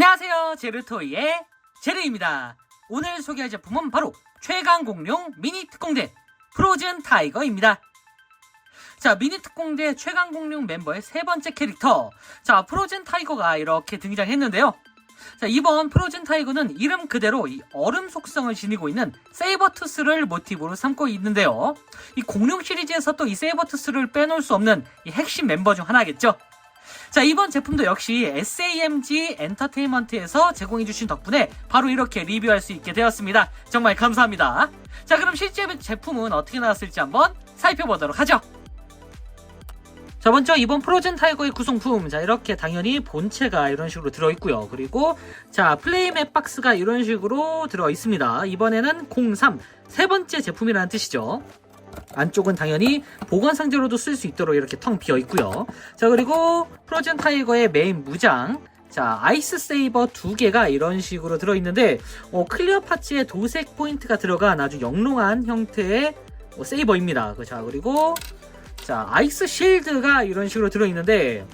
안녕하세요. 제르토이의 제르입니다. 오늘 소개할 제품은 바로 최강 공룡 미니 특공대 프로즌 타이거입니다. 자, 미니 특공대 최강 공룡 멤버의 세 번째 캐릭터. 자, 프로즌 타이거가 이렇게 등장했는데요. 자, 이번 프로즌 타이거는 이름 그대로 이 얼음 속성을 지니고 있는 세이버투스를 모티브로 삼고 있는데요. 이 공룡 시리즈에서 또 이 세이버투스를 빼놓을 수 없는 이 핵심 멤버 중 하나겠죠. 자, 이번 제품도 역시 SAMG 엔터테인먼트에서 제공해주신 덕분에 바로 이렇게 리뷰할 수 있게 되었습니다. 정말 감사합니다. 자, 그럼 실제 제품은 어떻게 나왔을지 한번 살펴보도록 하죠. 자, 먼저 이번 프로즌 타이거의 구성품. 자, 이렇게 당연히 본체가 이런 식으로 들어있고요. 그리고, 자, 플레이맵 박스가 이런 식으로 들어있습니다. 이번에는 03, 세 번째 제품이라는 뜻이죠. 안쪽은 당연히 보관 상자로도 쓸 수 있도록 이렇게 텅 비어 있고요. 자, 그리고 프로즌 타이거의 메인 무장. 자, 아이스 세이버 두 개가 이런 식으로 들어있는데, 어, 클리어 파츠에 도색 포인트가 들어간 아주 영롱한 형태의 어, 세이버입니다. 그, 자, 그리고, 자, 아이스 실드가 이런 식으로 들어있는데,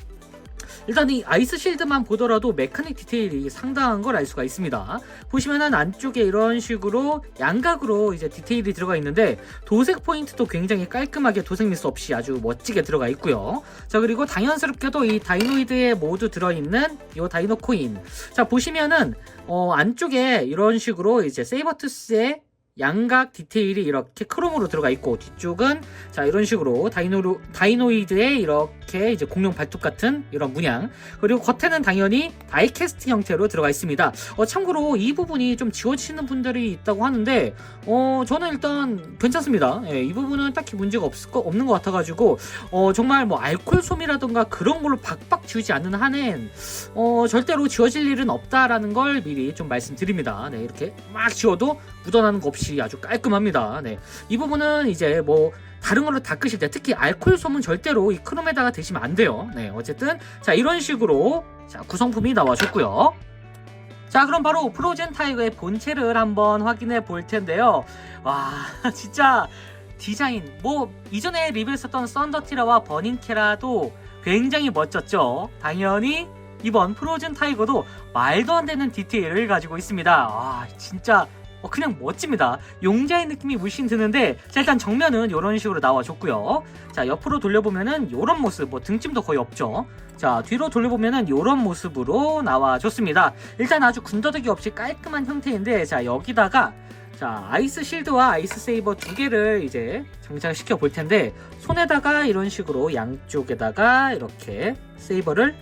일단 이 아이스 실드만 보더라도 메카닉 디테일이 상당한 걸 알 수가 있습니다. 보시면은 안쪽에 이런 식으로 양각으로 이제 디테일이 들어가 있는데 도색 포인트도 굉장히 깔끔하게 도색 미스 없이 아주 멋지게 들어가 있고요. 자 그리고 당연스럽게도 이 다이노이드에 모두 들어있는 이 다이노 코인. 자 보시면은 어, 안쪽에 이런 식으로 이제 세이버투스의 양각 디테일이 이렇게 크롬으로 들어가 있고 뒤쪽은 자 이런 식으로 다이노 다이노이드의 이렇게 이제 공룡 발톱 같은 이런 문양 그리고 겉에는 당연히 다이캐스트 형태로 들어가 있습니다. 어, 참고로 이 부분이 좀 지워지시는 분들이 있다고 하는데 어 저는 일단 괜찮습니다. 예, 이 부분은 딱히 문제가 없을 거 없는 것 같아가지고 어 정말 뭐 알코올 솜이라던가 그런 걸로 박박 지우지 않는 한엔 어 절대로 지워질 일은 없다라는 걸 미리 좀 말씀드립니다. 네 이렇게 막 지워도 묻어나는 거 없이 아주 깔끔합니다. 네. 이 부분은 이제 뭐 다른 걸로 닦으실 때 특히 알코올 솜은 절대로 이 크롬에다가 대시면 안 돼요. 네. 어쨌든 자 이런 식으로 자 구성품이 나와줬고요. 자 그럼 바로 프로젠 타이거의 본체를 한번 확인해 볼 텐데요. 와 진짜 디자인 뭐 이전에 리뷰했었던 썬더티라와 버닝케라도 굉장히 멋졌죠. 당연히 이번 프로즌 타이거도 말도 안 되는 디테일을 가지고 있습니다. 와 진짜 어, 그냥 멋집니다. 용자의 느낌이 물씬 드는데 자 일단 정면은 이런 식으로 나와줬고요. 자 옆으로 돌려보면은 이런 모습 뭐 등짐도 거의 없죠. 자 뒤로 돌려보면은 이런 모습으로 나와줬습니다. 일단 아주 군더더기 없이 깔끔한 형태인데 자 여기다가 자 아이스 실드와 아이스 세이버 두 개를 이제 장착시켜 볼 텐데 손에다가 이런 식으로 양쪽에다가 이렇게 세이버를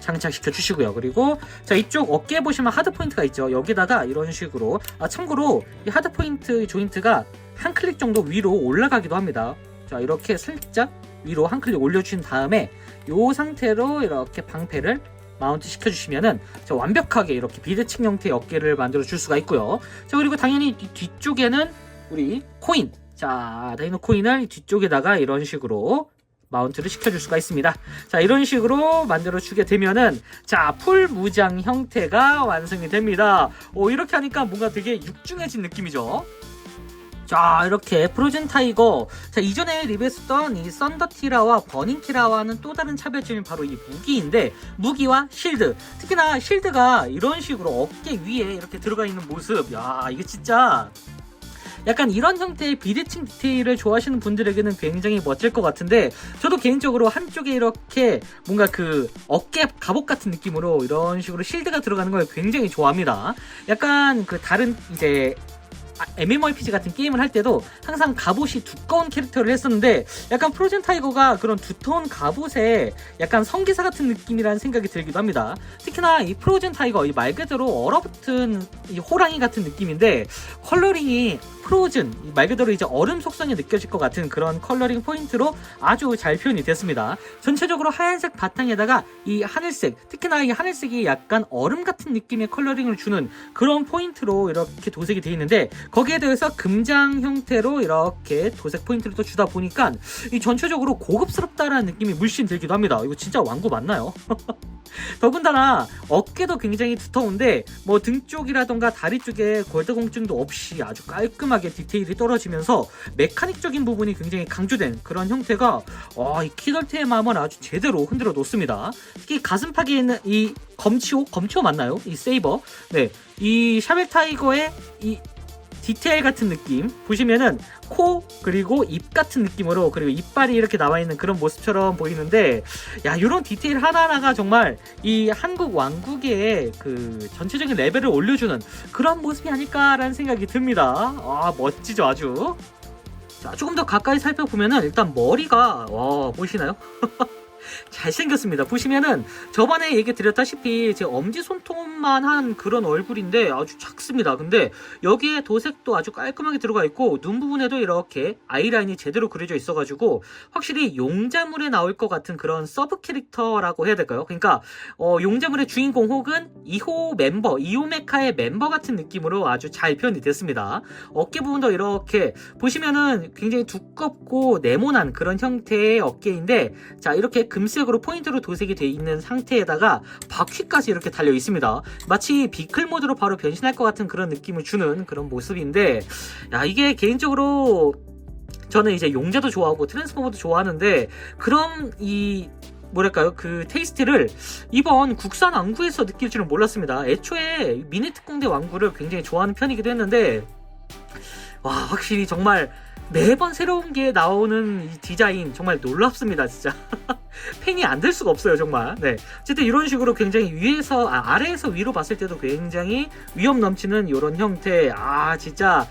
장착시켜 주시고요. 그리고 자 이쪽 어깨에 보시면 하드 포인트가 있죠. 여기다가 이런 식으로 아 참고로 이 하드 포인트 조인트가 한 클릭 정도 위로 올라가기도 합니다. 자 이렇게 살짝 위로 한 클릭 올려주신 다음에 이 상태로 이렇게 방패를 마운트 시켜주시면은 자, 완벽하게 이렇게 비대칭 형태의 어깨를 만들어 줄 수가 있고요. 자 그리고 당연히 뒤- 뒤쪽에는 우리 코인 자 다이노 코인을 뒤쪽에다가 이런 식으로 마운트를 시켜줄 수가 있습니다. 자 이런 식으로 만들어 주게 되면은 자풀 무장 형태가 완성이 됩니다. 오 이렇게 하니까 뭔가 되게 육중해진 느낌이죠. 자 이렇게 프로즌 타이거 자 이전에 리뷰했었던 이 썬더티라와 버닝키라와는 또 다른 차별점이 바로 이 무기인데 무기와 실드 특히나 실드가 이런 식으로 어깨 위에 이렇게 들어가 있는 모습 야 이게 진짜 약간 이런 형태의 비대칭 디테일을 좋아하시는 분들에게는 굉장히 멋질 것 같은데 저도 개인적으로 한쪽에 이렇게 뭔가 그 어깨 갑옷 같은 느낌으로 이런 식으로 실드가 들어가는 걸 굉장히 좋아합니다. 약간 그 다른 이제 아, MMORPG 같은 게임을 할 때도 항상 갑옷이 두꺼운 캐릭터를 했었는데 약간 프로젠 타이거가 그런 두터운 갑옷에 약간 성기사 같은 느낌이라는 생각이 들기도 합니다. 특히나 이 프로젠 타이거 이 말 그대로 얼어붙은 이 호랑이 같은 느낌인데 컬러링이 프로즌 이말 그대로 이제 얼음 속성이 느껴질 것 같은 그런 컬러링 포인트로 아주 잘 표현이 됐습니다. 전체적으로 하얀색 바탕에다가 이 하늘색 특히나 이 하늘색이 약간 얼음 같은 느낌의 컬러링을 주는 그런 포인트로 이렇게 도색이 되어 있는데 거기에 대해서 금장 형태로 이렇게 도색 포인트를 또 주다 보니까 이 전체적으로 고급스럽다라는 느낌이 물씬 들기도 합니다. 이거 진짜 왕구 맞나요? 더군다나 어깨도 굉장히 두터운데 뭐 등 쪽이라던가 다리 쪽에 골드공증도 없이 아주 깔끔하게 디테일이 떨어지면서 메카닉적인 부분이 굉장히 강조된 그런 형태가 어, 이 키덜트의 마음을 아주 제대로 흔들어 놓습니다. 특히 가슴팍에 있는 이 검치호 검치호 맞나요? 이 세이버 네, 이 샤벨 타이거의 이 디테일 같은 느낌. 보시면은 코 그리고 입 같은 느낌으로 그리고 이빨이 이렇게 나와 있는 그런 모습처럼 보이는데 야 이런 디테일 하나하나가 정말 이 한국 왕국의 그 전체적인 레벨을 올려주는 그런 모습이 아닐까라는 생각이 듭니다. 아 멋지죠 아주. 자 조금 더 가까이 살펴보면은 일단 머리가 와 보이시나요? 잘생겼습니다. 보시면은 저번에 얘기 드렸다시피 제 엄지 손톱만 한 그런 얼굴인데 아주 작습니다. 근데 여기에 도색도 아주 깔끔하게 들어가 있고 눈 부분에도 이렇게 아이라인이 제대로 그려져 있어가지고 확실히 용자물에 나올 것 같은 그런 서브 캐릭터라고 해야 될까요? 그러니까 어, 용자물의 주인공 혹은 2호 멤버, 2호 메카의 멤버 같은 느낌으로 아주 잘 표현이 됐습니다. 어깨 부분도 이렇게 보시면은 굉장히 두껍고 네모난 그런 형태의 어깨인데 자 이렇게 금색으로 포인트로 도색이 돼 있는 상태에다가 바퀴까지 이렇게 달려 있습니다. 마치 비클 모드로 바로 변신할 것 같은 그런 느낌을 주는 그런 모습인데 야 이게 개인적으로 저는 이제 용자도 좋아하고 트랜스포머도 좋아하는데 그런 이 뭐랄까요 그 테이스트를 이번 국산 왕구에서 느낄 줄은 몰랐습니다. 애초에 미니 특공대 왕구를 굉장히 좋아하는 편이기도 했는데 와 확실히 정말 매번 새로운 게 나오는 이 디자인 정말 놀랍습니다 진짜. 팬이 안 될 수가 없어요 정말. 네. 어쨌든 이런 식으로 굉장히 위에서 아, 아래에서 위로 봤을 때도 굉장히 위험 넘치는 이런 형태. 아 진짜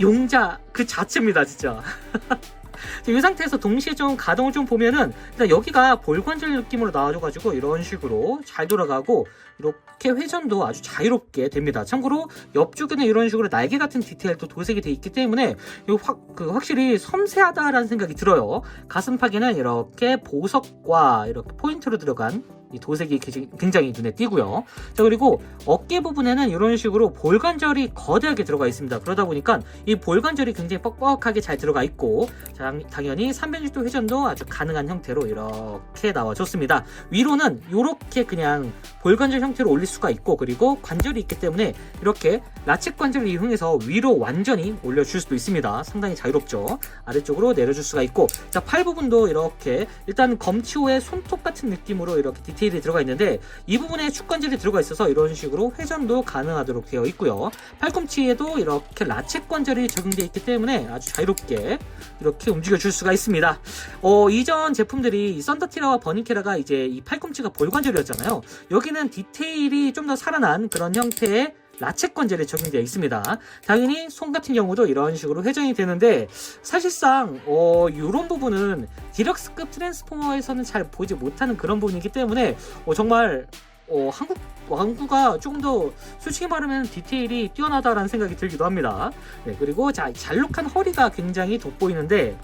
용자 그 자체입니다 진짜 이 상태에서 동시에 좀 가동을 좀 보면은 일단 여기가 볼관절 느낌으로 나와줘가지고 이런 식으로 잘 돌아가고 이렇게 회전도 아주 자유롭게 됩니다. 참고로 옆쪽에는 이런 식으로 날개 같은 디테일도 도색이 돼 있기 때문에 이 확, 그 확실히 섬세하다라는 생각이 들어요. 가슴팍에는 이렇게 보석과 이렇게 포인트로 들어간 이 도색이 굉장히 눈에 띄고요. 자 그리고 어깨 부분에는 이런 식으로 볼관절이 거대하게 들어가 있습니다. 그러다 보니까 이 볼관절이 굉장히 뻑뻑하게 잘 들어가 있고 자, 당연히 360도 회전도 아주 가능한 형태로 이렇게 나와줬습니다. 위로는 이렇게 그냥 볼관절 형태로 올릴 수가 있고 그리고 관절이 있기 때문에 이렇게 라쳇 관절을 이용해서 위로 완전히 올려줄 수도 있습니다. 상당히 자유롭죠. 아래쪽으로 내려줄 수가 있고 자 팔 부분도 이렇게 일단 검치호의 손톱 같은 느낌으로 이렇게 디테일이 들어가 있는데 이 부분에 축관절이 들어가 있어서 이런 식으로 회전도 가능하도록 되어 있고요. 팔꿈치에도 이렇게 라쳇 관절이 적용되어 있기 때문에 아주 자유롭게 이렇게 움직여 줄 수가 있습니다. 어, 이전 제품들이 썬더티라와 버닝케라가 이제 이 팔꿈치가 볼관절이었잖아요. 여기는 디테일이 좀 더 살아난 그런 형태의 관절에 적용되어 있습니다. 당연히 손 같은 경우도 이런 식으로 회전이 되는데 사실상 어, 이런 부분은 디럭스급 트랜스포머에서는 잘 보지 못하는 그런 부분이기 때문에 어, 정말 어, 한국 왕구가 조금 더 솔직히 말하면 디테일이 뛰어나다라는 생각이 들기도 합니다. 네, 그리고 자, 잘록한 허리가 굉장히 돋보이는데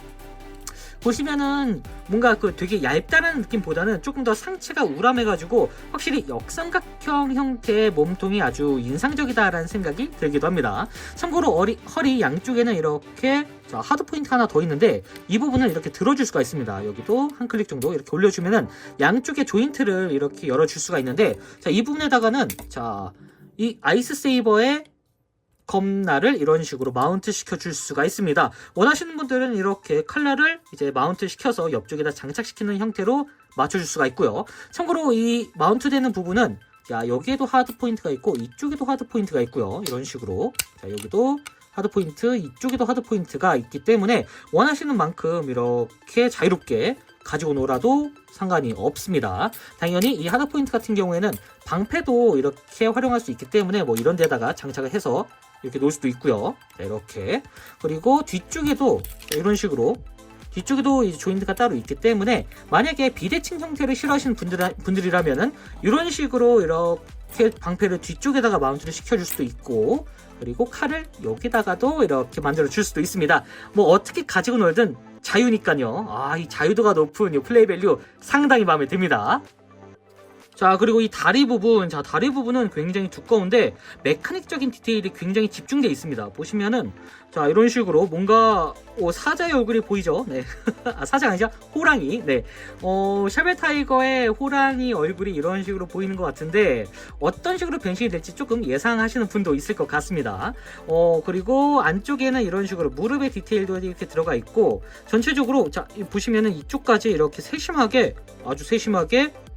보시면은 뭔가 그 되게 얇다는 느낌보다는 조금 더 상체가 우람해가지고 확실히 역삼각형 형태의 몸통이 아주 인상적이다라는 생각이 들기도 합니다. 참고로 어리, 허리 양쪽에는 이렇게 자, 하드 포인트 하나 더 있는데 이 부분을 이렇게 들어줄 수가 있습니다. 여기도 한 클릭 정도 이렇게 올려주면은 양쪽의 조인트를 이렇게 열어줄 수가 있는데 자, 이 부분에다가는 자, 이 아이스 세이버의 검날을 이런 식으로 마운트 시켜줄 수가 있습니다. 원하시는 분들은 이렇게 칼날을 이제 마운트 시켜서 옆쪽에다 장착시키는 형태로 맞춰줄 수가 있고요. 참고로 이 마운트 되는 부분은 자 여기에도 하드 포인트가 있고 이쪽에도 하드 포인트가 있고요. 이런 식으로 자 여기도 하드 포인트 이쪽에도 하드 포인트가 있기 때문에 원하시는 만큼 이렇게 자유롭게 가지고 놀아도 상관이 없습니다. 당연히 이 하드 포인트 같은 경우에는 방패도 이렇게 활용할 수 있기 때문에 뭐 이런 데다가 장착을 해서 이렇게 놓을 수도 있고요. 자, 이렇게 그리고 뒤쪽에도 이런 식으로 뒤쪽에도 조인트가 따로 있기 때문에 만약에 비대칭 형태를 싫어하시는 분들, 분들 이라면은 이런 식으로 이렇게 방패를 뒤쪽에다가 마운트를 시켜줄 수도 있고 그리고 칼을 여기다가도 이렇게 만들어 줄 수도 있습니다. 뭐 어떻게 가지고 놀든 자유니까요. 아, 이 자유도가 높은 이 플레이 밸류 상당히 마음에 듭니다. 자 그리고 이 다리 부분. 자 다리 부분은 굉장히 두꺼운데 메카닉적인 디테일이 굉장히 집중되어 있습니다. 보시면은 자 이런 식으로 뭔가 어, 사자의 얼굴이 보이죠? 네. 아, 사자 아니죠? 호랑이. 네. 어, 샤벨 타이거의 호랑이 얼굴이 이런 식으로 보이는 것 같은데 어떤 식으로 변신이 될지 조금 예상하시는 분도 있을 것 같습니다. 어 그리고 안쪽에는 이런 식으로 무릎의 디테일도 이렇게 들어가 있고 전체적으로 자 이- 보시면은 이쪽까지 이렇게 세심하게 아주 세심하게 자,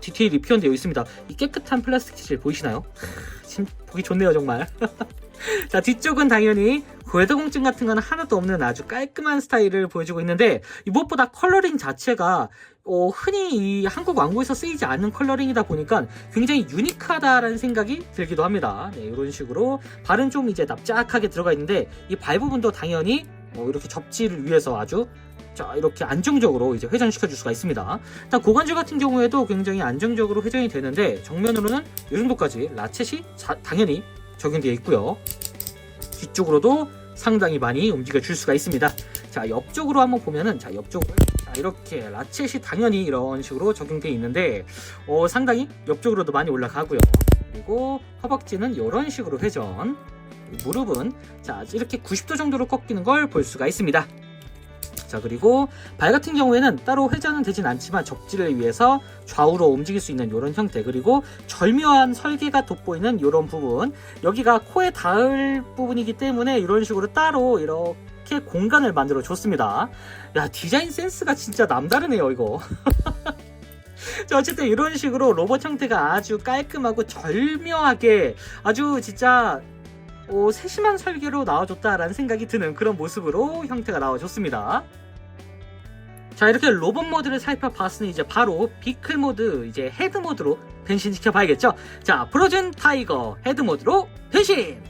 디테일이 표현되어 있습니다. 이 깨끗한 플라스틱 재질 보이시나요? 크, 진 보기 좋네요 정말. 자 뒤쪽은 당연히 궤도공증 같은 건 하나도 없는 아주 깔끔한 스타일을 보여주고 있는데 이 무엇보다 컬러링 자체가 어, 흔히 이 한국 왕국에서 쓰이지 않는 컬러링이다 보니까 굉장히 유니크하다라는 생각이 들기도 합니다. 네, 이런 식으로 발은 좀 이제 납작하게 들어가 있는데 이 발 부분도 당연히 어, 이렇게 접지를 위해서 아주 자 이렇게 안정적으로 이제 회전시켜 줄 수가 있습니다. 일단 고관절 같은 경우에도 굉장히 안정적으로 회전이 되는데 정면으로는 이 정도까지 라쳇이 자- 당연히 적용되어 있고요. 뒤쪽으로도 상당히 많이 움직여 줄 수가 있습니다. 자 옆쪽으로 한번 보면은 자 옆쪽을 자 이렇게 라쳇이 당연히 이런 식으로 적용되어 있는데 어, 상당히 옆쪽으로도 많이 올라가고요. 그리고 허벅지는 이런 식으로 회전. 무릎은 자 이렇게 90도 정도로 꺾이는 걸 볼 수가 있습니다. 자 그리고 발 같은 경우에는 따로 회전은 되진 않지만 접지를 위해서 좌우로 움직일 수 있는 이런 형태. 그리고 절묘한 설계가 돋보이는 이런 부분. 여기가 코에 닿을 부분이기 때문에 이런 식으로 따로 이렇게 공간을 만들어 줬습니다. 야 디자인 센스가 진짜 남다르네요 이거. 자 어쨌든 이런 식으로 로봇 형태가 아주 깔끔하고 절묘하게 아주 진짜 어, 세심한 설계로 나와줬다라는 생각이 드는 그런 모습으로 형태가 나와줬습니다. 자 이렇게 로봇 모드를 살펴봤으니 이제 바로 비클 모드 이제 헤드 모드로 변신시켜 봐야겠죠? 자 프로즌 타이거 헤드 모드로 변신!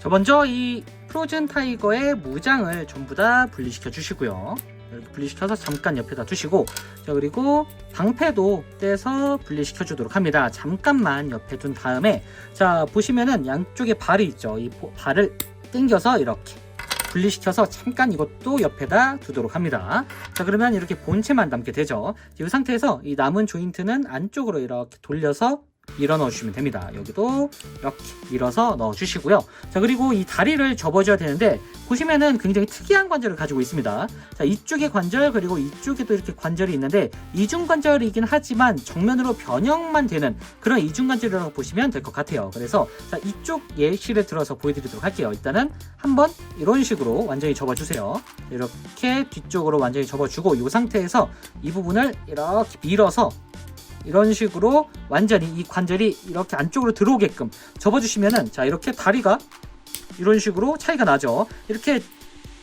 자 먼저 이 프로즌 타이거의 무장을 전부 다 분리시켜 주시고요 이렇게 분리시켜서 잠깐 옆에다 두시고 자 그리고 방패도 떼서 분리시켜 주도록 합니다 잠깐만 옆에 둔 다음에 자 보시면은 양쪽에 발이 있죠 이 보- 발을 당겨서 이렇게 분리시켜서 잠깐 이것도 옆에다 두도록 합니다. 자 그러면 이렇게 본체만 남게 되죠. 이 상태에서 이 남은 조인트는 안쪽으로 이렇게 돌려서 밀어 넣어주시면 됩니다. 여기도 이렇게 밀어서 넣어주시고요. 자 그리고 이 다리를 접어줘야 되는데 보시면은 굉장히 특이한 관절을 가지고 있습니다. 자 이쪽에 관절 그리고 이쪽에도 이렇게 관절이 있는데 이중 관절이긴 하지만 정면으로 변형만 되는 그런 이중 관절이라고 보시면 될 것 같아요. 그래서 자 이쪽 예시를 들어서 보여드리도록 할게요. 일단은 한번 이런 식으로 완전히 접어주세요. 이렇게 뒤쪽으로 완전히 접어주고 이 상태에서 이 부분을 이렇게 밀어서 이런 식으로 완전히 이 관절이 이렇게 안쪽으로 들어오게끔 접어주시면은 자 이렇게 다리가 이런 식으로 차이가 나죠. 이렇게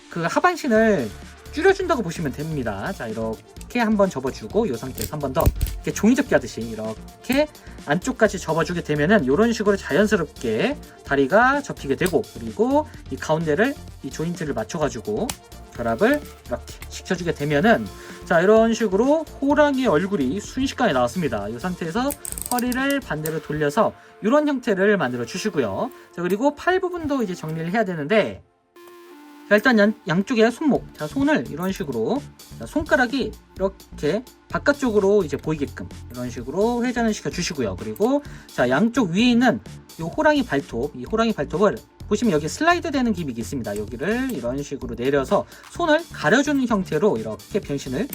그 하반신을 줄여준다고 보시면 됩니다. 자 이렇게 한번 접어주고 이 상태에서 한 번 더 이렇게 종이접기 하듯이 이렇게 안쪽까지 접어주게 되면은 이런 식으로 자연스럽게 다리가 접히게 되고 그리고 이 가운데를 이 조인트를 맞춰가지고 결합을 이렇게 시켜주게 되면은 자 이런 식으로 호랑이 얼굴이 순식간에 나왔습니다. 이 상태에서 허리를 반대로 돌려서 이런 형태를 만들어 주시고요. 자 그리고 팔 부분도 이제 정리를 해야 되는데 자, 일단 양, 양쪽에 손목, 자 손을 이런 식으로 자, 손가락이 이렇게 바깥쪽으로 이제 보이게끔 이런 식으로 회전을 시켜 주시고요. 그리고 자 양쪽 위에 있는 이 호랑이 발톱, 이 호랑이 발톱을 보시면 여기 슬라이드 되는 기믹이 있습니다. 여기를 이런 식으로 내려서 손을 가려주는 형태로 이렇게 변신을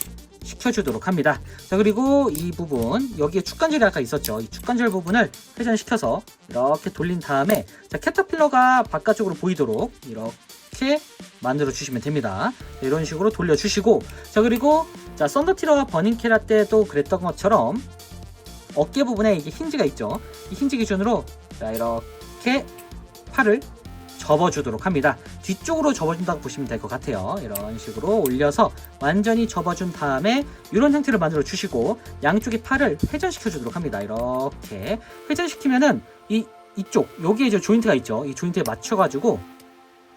시켜주도록 합니다. 자 그리고 이 부분 여기에 축관절이 아까 있었죠. 이 축관절 부분을 회전시켜서 이렇게 돌린 다음에 자 캐터필러가 바깥쪽으로 보이도록 이렇게 만들어 주시면 됩니다. 자, 이런 식으로 돌려 주시고 자 그리고 자 썬더티러와 버닝케라 때도 그랬던 것처럼 어깨 부분에 이게 힌지가 있죠. 이 힌지 기준으로 자 이렇게 팔을 접어주도록 합니다. 뒤쪽으로 접어준다고 보시면 될 것 같아요. 이런 식으로 올려서 완전히 접어준 다음에 이런 형태를 만들어 주시고 양쪽의 팔을 회전시켜 주도록 합니다. 이렇게 회전시키면은 이 이쪽 여기에 이제 조인트가 있죠. 이 조인트에 맞춰 가지고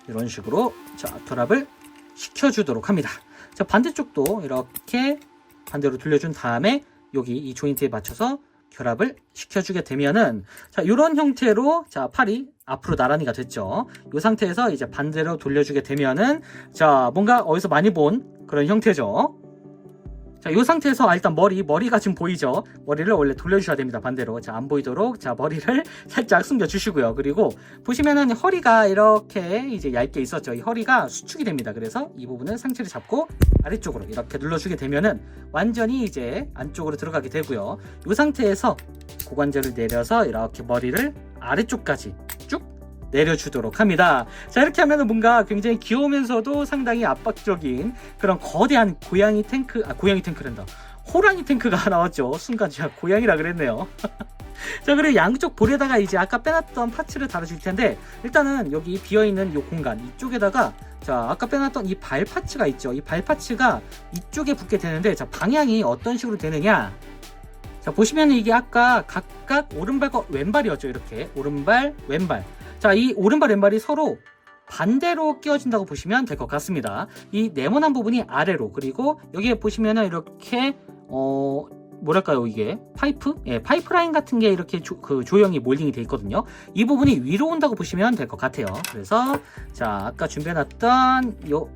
이런 식으로 자 결합을 시켜주도록 합니다. 자 반대쪽도 이렇게 반대로 돌려준 다음에 여기 이 조인트에 맞춰서 결합을 시켜주게 되면은 자 이런 형태로 자 팔이 앞으로 나란히가 됐죠. 이 상태에서 이제 반대로 돌려주게 되면은 자 뭔가 어디서 많이 본 그런 형태죠. 자, 이 상태에서 아, 일단 머리, 머리가 지금 보이죠? 머리를 원래 돌려주셔야 됩니다. 반대로. 자, 안 보이도록. 자, 머리를 살짝 숨겨주시고요. 그리고 보시면은 허리가 이렇게 이제 얇게 있었죠. 이 허리가 수축이 됩니다. 그래서 이 부분은 상체를 잡고 아래쪽으로 이렇게 눌러주게 되면은 완전히 이제 안쪽으로 들어가게 되고요. 이 상태에서 고관절을 내려서 이렇게 머리를 아래쪽까지 쭉 내려주도록 합니다. 자, 이렇게 하면은 뭔가 굉장히 귀여우면서도 상당히 압박적인 그런 거대한 고양이 탱크, 아, 고양이 탱크란다. 호랑이 탱크가 나왔죠. 순간 제가 고양이라 그랬네요. 자, 그리고 양쪽 볼에다가 이제 아까 빼놨던 파츠를 달아줄 텐데, 일단은 여기 비어있는 이 공간, 이쪽에다가, 자, 아까 빼놨던 이 발 파츠가 있죠. 이 발 파츠가 이쪽에 붙게 되는데, 자, 방향이 어떤 식으로 되느냐. 자, 보시면 이게 아까 각각 오른발과 왼발이었죠. 이렇게. 오른발, 왼발. 자, 이 오른발, 왼발이 서로 반대로 끼워진다고 보시면 될 것 같습니다. 이 네모난 부분이 아래로 그리고 여기에 보시면은 이렇게 어 뭐랄까요 이게? 파이프? 예 파이프라인 같은 게 이렇게 조, 그 조형이 몰딩이 돼 있거든요. 이 부분이 위로 온다고 보시면 될 것 같아요. 그래서 자 아까 준비해놨던 요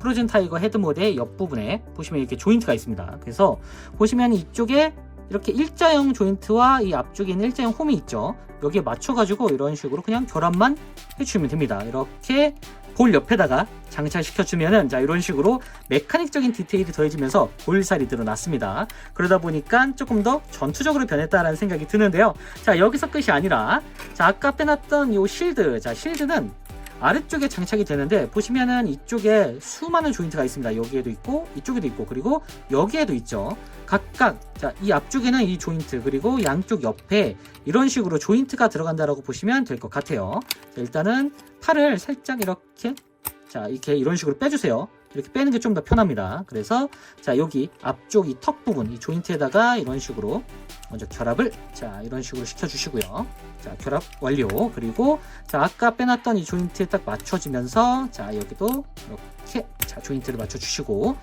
프로즌 타이거 헤드 모드의 옆부분에 보시면 이렇게 조인트가 있습니다. 그래서 보시면 이쪽에 이렇게 일자형 조인트와 이 앞쪽에 있는 일자형 홈이 있죠 여기에 맞춰가지고 이런 식으로 그냥 결합만 해주면 됩니다. 이렇게 볼 옆에다가 장착시켜주면은 자 이런 식으로 메카닉적인 디테일이 더해지면서 볼살이 드러났습니다. 그러다 보니까 조금 더 전투적으로 변했다라는 생각이 드는데요. 자 여기서 끝이 아니라 자 아까 빼놨던 이 실드 자 실드는 아래쪽에 장착이 되는데 보시면은 이쪽에 수많은 조인트가 있습니다. 여기에도 있고 이쪽에도 있고 그리고 여기에도 있죠. 각각 자 이 앞쪽에는 이 조인트 그리고 양쪽 옆에 이런 식으로 조인트가 들어간다라고 보시면 될 것 같아요. 자, 일단은 팔을 살짝 이렇게 자 이렇게 이런 식으로 빼주세요. 이렇게 빼는 게 좀 더 편합니다. 그래서 자 여기 앞쪽 이 턱 부분 이 조인트에다가 이런 식으로 먼저 결합을 자 이런 식으로 시켜주시고요. 자 결합 완료. 그리고 자 아까 빼놨던 이 조인트에 딱 맞춰지면서 자 여기도 이렇게 자 조인트를 맞춰 주시고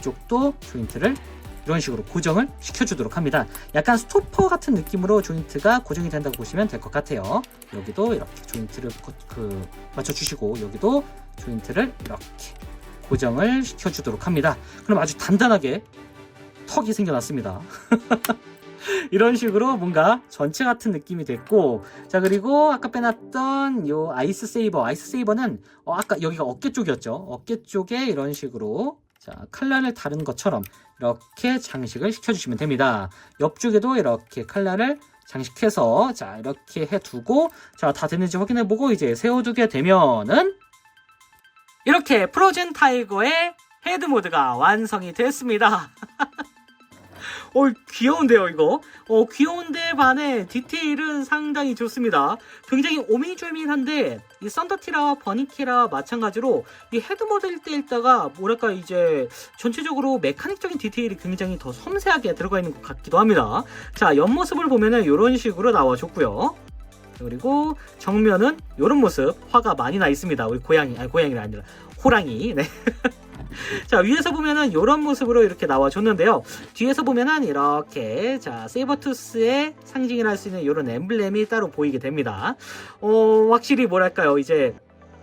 이쪽도 조인트를 이런 식으로 고정을 시켜주도록 합니다. 약간 스토퍼 같은 느낌으로 조인트가 고정이 된다고 보시면 될 것 같아요. 여기도 이렇게 조인트를 고- 그 맞춰주시고 여기도 조인트를 이렇게 고정을 시켜주도록 합니다. 그럼 아주 단단하게 턱이 생겨났습니다. 이런 식으로 뭔가 전체 같은 느낌이 됐고 자 그리고 아까 빼놨던 요 아이스 세이버. 아이스 세이버는 어, 아까 여기가 어깨 쪽이었죠? 어깨 쪽에 이런 식으로 자 칼날을 다른 것처럼 이렇게 장식을 시켜주시면 됩니다. 옆쪽에도 이렇게 칼날을 장식해서 자 이렇게 해두고 자 다 됐는지 확인해보고 이제 세워두게 되면은 이렇게 프로젠 타이거의 헤드 모드가 완성이 됐습니다. 어, 귀여운데요, 이거? 어, 귀여운데 반해 디테일은 상당히 좋습니다. 굉장히 오밀조밀한데, 이 썬더티라와 버니키라 마찬가지로 이 헤드 모드일 때 있다가, 뭐랄까, 이제, 전체적으로 메카닉적인 디테일이 굉장히 더 섬세하게 들어가 있는 것 같기도 합니다. 자, 옆모습을 보면은 이런 식으로 나와줬고요. 그리고 정면은 이런 모습, 화가 많이 나 있습니다. 우리 고양이, 아니, 고양이가 아니라, 호랑이. 네. 자 위에서 보면은 이런 모습으로 이렇게 나와줬는데요. 뒤에서 보면은 이렇게 자 세이버투스의 상징이라 할 수 있는 이런 엠블렘이 따로 보이게 됩니다. 어 확실히 뭐랄까요? 이제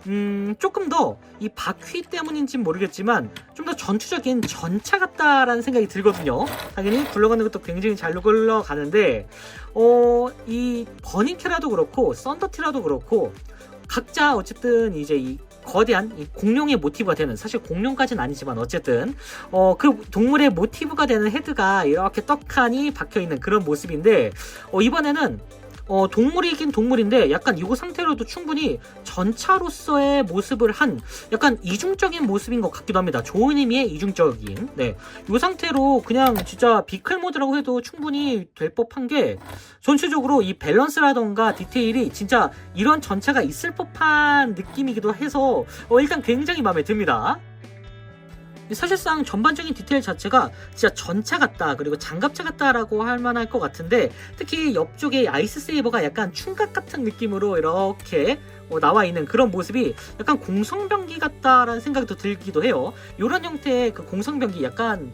음 조금 더 이 바퀴 때문인지 모르겠지만 좀 더 전투적인 전차 같다라는 생각이 들거든요. 당연히 굴러가는 것도 굉장히 잘 굴러가는데 어 이 버닝캐라도 그렇고 썬더티라도 그렇고 각자 어쨌든 이제 이 거대한 이 공룡의 모티브가 되는 사실 공룡까지는 아니지만 어쨌든 어 그 동물의 모티브가 되는 헤드가 이렇게 떡하니 박혀 있는 그런 모습인데 어 이번에는 어 동물이긴 동물인데 약간 이거 상태로도 충분히 전차로서의 모습을 한 약간 이중적인 모습인 것 같기도 합니다. 좋은 의미의 이중적인 네. 이 상태로 그냥 진짜 비클 모드라고 해도 충분히 될 법한 게 전체적으로 이 밸런스라던가 디테일이 진짜 이런 전차가 있을 법한 느낌이기도 해서 어, 일단 굉장히 마음에 듭니다. 사실상 전반적인 디테일 자체가 진짜 전차 같다 그리고 장갑차 같다라고 할 만할 것 같은데 특히 옆쪽에 아이스 세이버가 약간 충각 같은 느낌으로 이렇게 어, 나와 있는 그런 모습이 약간 공성병기 같다라는 생각이 또 들기도 해요. 이런 형태의 그 공성병기 약간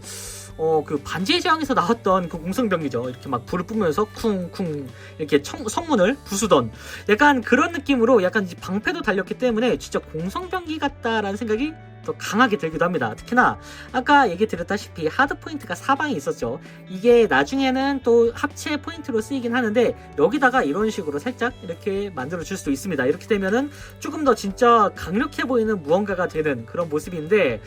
어 그 반지의 제왕에서 나왔던 그 공성병기죠. 이렇게 막 불을 뿜으면서 쿵쿵 이렇게 청, 성문을 부수던 약간 그런 느낌으로 약간 방패도 달렸기 때문에 진짜 공성병기 같다라는 생각이 더 강하게 들기도 합니다. 특히나 아까 얘기 드렸다시피 하드 포인트가 사방에 있었죠. 이게 나중에는 또 합체 포인트로 쓰이긴 하는데 여기다가 이런 식으로 살짝 이렇게 만들어 줄 수도 있습니다. 이렇게 되면은 조금 더 진짜 강력해 보이는 무언가가 되는 그런 모습인데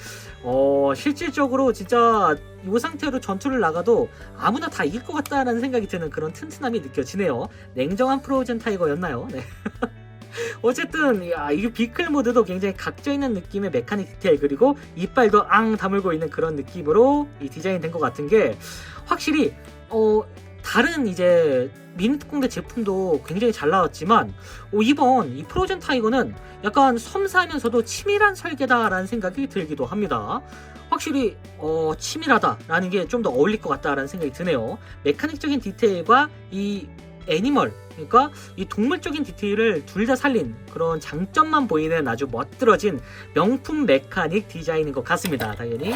어, 실질적으로 진짜 이 상태로 전투를 나가도 아무나 다 이길 것 같다라는 생각이 드는 그런 튼튼함이 느껴지네요. 냉정한 프로젠 타이거였나요? 네. 어쨌든 야, 이게 비클 모드도 굉장히 각져 있는 느낌의 메카닉 디테일 그리고 이빨도 앙 다물고 있는 그런 느낌으로 이 디자인 된 것 같은 게 확실히 어 다른 이제 미니특공대 제품도 굉장히 잘 나왔지만 어, 이번 이 프로젠 타이거는 약간 섬세하면서도 치밀한 설계다라는 생각이 들기도 합니다. 확실히 어, 치밀하다라는 게 좀 더 어울릴 것 같다라는 생각이 드네요. 메카닉적인 디테일과 이 애니멀 그러니까 이 동물적인 디테일을 둘 다 살린 그런 장점만 보이는 아주 멋들어진 명품 메카닉 디자인인 것 같습니다. 당연히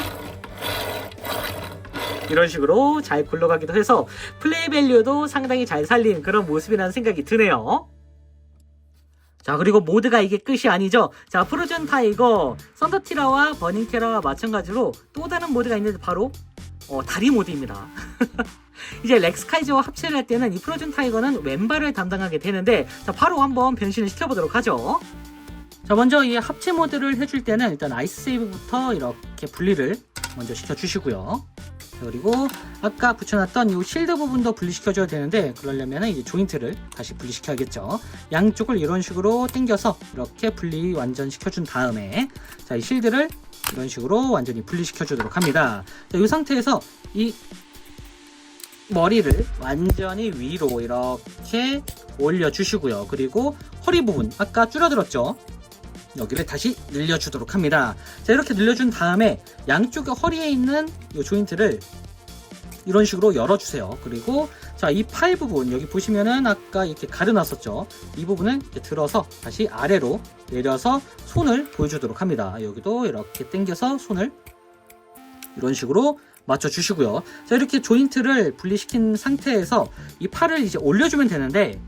이런 식으로 잘 굴러가기도 해서 플레이 밸류도 상당히 잘 살린 그런 모습이라는 생각이 드네요. 자 그리고 모드가 이게 끝이 아니죠 자 프로전 타이거 썬더티라와 버닝테라와 마찬가지로 또 다른 모드가 있는데 바로 어, 다리 모드입니다 이제 렉스카이저와 합체를 할 때는 이 프로즌 타이거는 왼발을 담당하게 되는데 자 바로 한번 변신을 시켜보도록 하죠. 자 먼저 이 합체 모드를 해줄 때는 일단 아이스 세이브부터 이렇게 분리를 먼저 시켜주시고요. 자, 그리고 아까 붙여놨던 이 실드 부분도 분리시켜줘야 되는데 그러려면 이제 조인트를 다시 분리시켜야겠죠. 양쪽을 이런 식으로 당겨서 이렇게 분리 완전 시켜준 다음에 자 이 실드를 이런 식으로 완전히 분리시켜 주도록 합니다. 자, 이 상태에서 이 머리를 완전히 위로 이렇게 올려주시고요. 그리고 허리 부분 아까 줄어들었죠? 여기를 다시 늘려주도록 합니다. 자 이렇게 늘려준 다음에 양쪽의 허리에 있는 이 조인트를 이런 식으로 열어주세요. 그리고 자 이 팔 부분 여기 보시면은 아까 이렇게 가려놨었죠. 이 부분을 이렇게 들어서 다시 아래로 내려서 손을 보여주도록 합니다. 여기도 이렇게 당겨서 손을 이런 식으로 맞춰 주시고요. 자, 이렇게 조인트를 분리시킨 상태에서 이 팔을 이제 올려주면 되는데,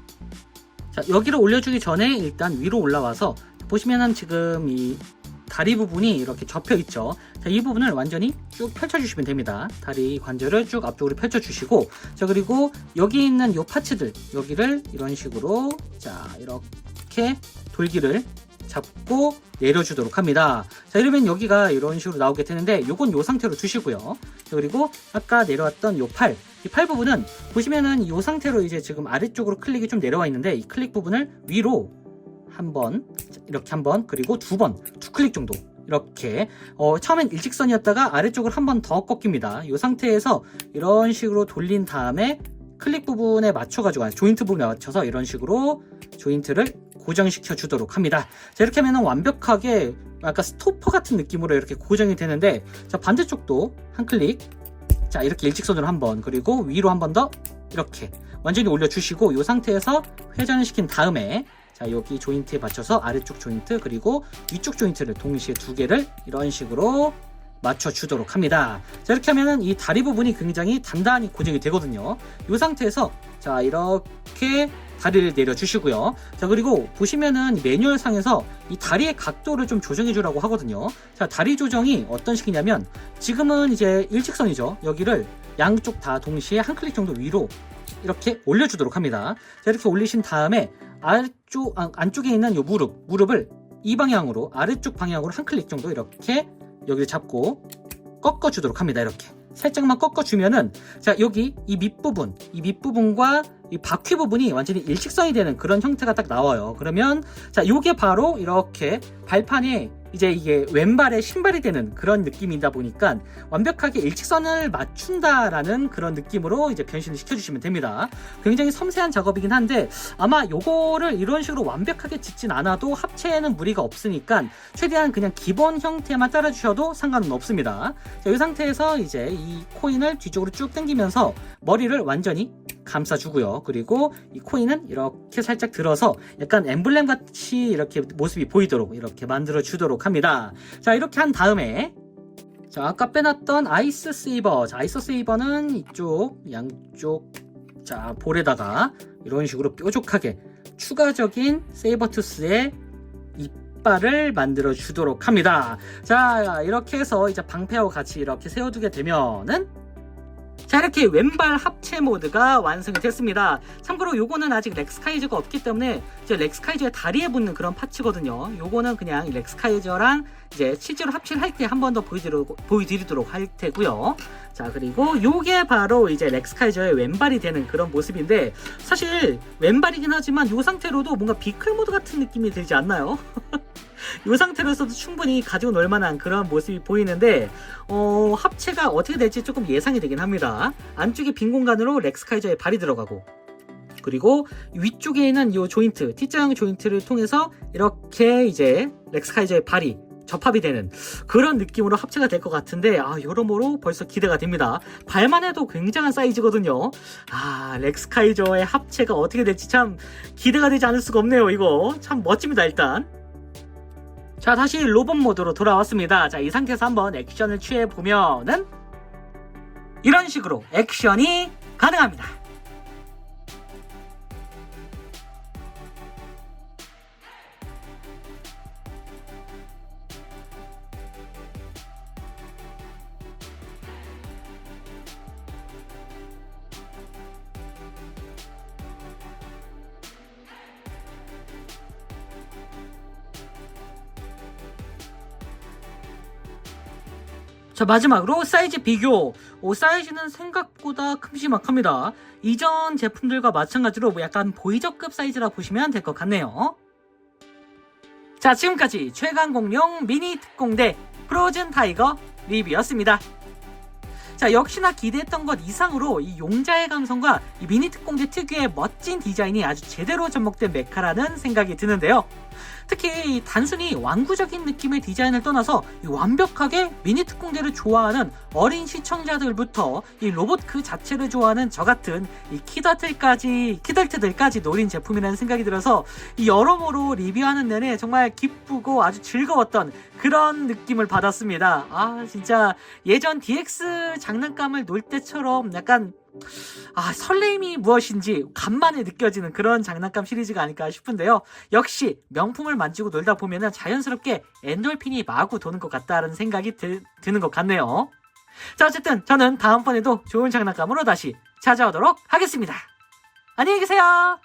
자, 여기를 올려주기 전에 일단 위로 올라와서 보시면은 지금 이 다리 부분이 이렇게 접혀 있죠. 자, 이 부분을 완전히 쭉 펼쳐주시면 됩니다. 다리 관절을 쭉 앞쪽으로 펼쳐주시고, 자, 그리고 여기 있는 요 파츠들, 여기를 이런 식으로, 자, 이렇게 돌기를 잡고 내려주도록 합니다. 자, 이러면 여기가 이런 식으로 나오게 되는데, 요건 요 상태로 두시고요. 자, 그리고 아까 내려왔던 요 팔, 이 팔 부분은 보시면은 요 상태로 이제 지금 아래쪽으로 클릭이 좀 내려와 있는데, 이 클릭 부분을 위로 한 번, 이렇게 한 번, 그리고 두 번, 두 클릭 정도. 이렇게 어, 처음엔 일직선이었다가 아래쪽으로 한번 더 꺾입니다. 이 상태에서 이런 식으로 돌린 다음에 클릭 부분에 맞춰가지고 조인트 부분에 맞춰서 이런 식으로 조인트를 고정시켜 주도록 합니다. 자, 이렇게 하면 완벽하게 약간 스토퍼 같은 느낌으로 이렇게 고정이 되는데 자 반대쪽도 한 클릭 자 이렇게 일직선으로 한번 그리고 위로 한 번 더 이렇게 완전히 올려주시고 이 상태에서 회전을 시킨 다음에 자 여기 조인트에 맞춰서 아래쪽 조인트 그리고 위쪽 조인트를 동시에 두 개를 이런 식으로 맞춰 주도록 합니다. 자 이렇게 하면은 이 다리 부분이 굉장히 단단히 고정이 되거든요. 이 상태에서 자 이렇게 다리를 내려주시고요. 자 그리고 보시면은 매뉴얼 상에서 이 다리의 각도를 좀 조정해 주라고 하거든요. 자 다리 조정이 어떤 식이냐면 지금은 이제 일직선이죠. 여기를 양쪽 다 동시에 한 클릭 정도 위로 이렇게 올려주도록 합니다. 자 이렇게 올리신 다음에 아래쪽 아, 안쪽에 있는 요 무릎 무릎을 이 방향으로 아래쪽 방향으로 한 클릭 정도 이렇게 여기를 잡고 꺾어주도록 합니다. 이렇게 살짝만 꺾어주면은 자 여기 이 밑부분 이 밑부분과 이 바퀴 부분이 완전히 일직선이 되는 그런 형태가 딱 나와요. 그러면 자 요게 바로 이렇게 발판에 이제 이게 왼발에 신발이 되는 그런 느낌이다 보니까 완벽하게 일직선을 맞춘다라는 그런 느낌으로 이제 변신을 시켜주시면 됩니다. 굉장히 섬세한 작업이긴 한데 아마 요거를 이런 식으로 완벽하게 짓진 않아도 합체에는 무리가 없으니까 최대한 그냥 기본 형태만 따라주셔도 상관은 없습니다. 자, 이 상태에서 이제 이 코인을 뒤쪽으로 쭉 당기면서 머리를 완전히 감싸주고요. 그리고 이 코인은 이렇게 살짝 들어서 약간 엠블렘 같이 이렇게 모습이 보이도록 이렇게 만들어 주도록 합니다. 자, 이렇게 한 다음에 자, 아까 빼놨던 아이스 세이버. 자, 아이스 세이버는 이쪽 양쪽 자, 볼에다가 이런 식으로 뾰족하게 추가적인 세이버 투스의 이 깃발을 만들어 주도록 합니다. 자, 이렇게 해서 이제 방패하고 같이 이렇게 세워두게 되면은 자 이렇게 왼발 합체 모드가 완성이 됐습니다. 참고로 요거는 아직 렉스카이저가 없기 때문에 이제 렉스카이저의 다리에 붙는 그런 파츠거든요. 요거는 그냥 이 렉스카이저랑 이제 실제로 합체를 할때 한 번더 보여드리도록, 보여드리도록 할 테고요. 자 그리고 요게 바로 이제 렉스카이저의 왼발이 되는 그런 모습인데 사실 왼발이긴 하지만 요 상태로도 뭔가 비클 모드 같은 느낌이 들지 않나요? 이 상태로서도 충분히 가지고 놀 만한 그런 모습이 보이는데 어, 합체가 어떻게 될지 조금 예상이 되긴 합니다. 안쪽에 빈 공간으로 렉스카이저의 발이 들어가고 그리고 위쪽에 있는 이 조인트, T자형 조인트를 통해서 이렇게 이제 렉스카이저의 발이 접합이 되는 그런 느낌으로 합체가 될 것 같은데 아 여러모로 벌써 기대가 됩니다. 발만 해도 굉장한 사이즈거든요. 아 렉스카이저의 합체가 어떻게 될지 참 기대가 되지 않을 수가 없네요. 이거 참 멋집니다 일단. 자 다시 로봇 모드로 돌아왔습니다. 자 이 상태에서 한번 액션을 취해 보면은 이런 식으로 액션이 가능합니다. 마지막으로 사이즈 비교. 오, 사이즈는 생각보다 큼지막합니다. 이전 제품들과 마찬가지로 뭐 약간 보이저급 사이즈라 보시면 될 것 같네요. 자 지금까지 최강 공룡 미니 특공대 프로즌 타이거 리뷰였습니다. 자 역시나 기대했던 것 이상으로 이 용자의 감성과 이 미니 특공대 특유의 멋진 디자인이 아주 제대로 접목된 메카라는 생각이 드는데요 특히 이 단순히 완구적인 느낌의 디자인을 떠나서 이 완벽하게 미니 특공대를 좋아하는 어린 시청자들부터 이 로봇 그 자체를 좋아하는 저 같은 이 키더틀까지 키덜트들까지 노린 제품이라는 생각이 들어서 이 여러모로 리뷰하는 내내 정말 기쁘고 아주 즐거웠던 그런 느낌을 받았습니다. 아 진짜 예전 DX 장난감을 놀 때처럼 약간 아, 설레임이 무엇인지 간만에 느껴지는 그런 장난감 시리즈가 아닐까 싶은데요. 역시 명품을 만지고 놀다 보면 자연스럽게 엔돌핀이 마구 도는 것 같다는 생각이 드, 드는 것 같네요. 자, 어쨌든 저는 다음번에도 좋은 장난감으로 다시 찾아오도록 하겠습니다. 안녕히 계세요.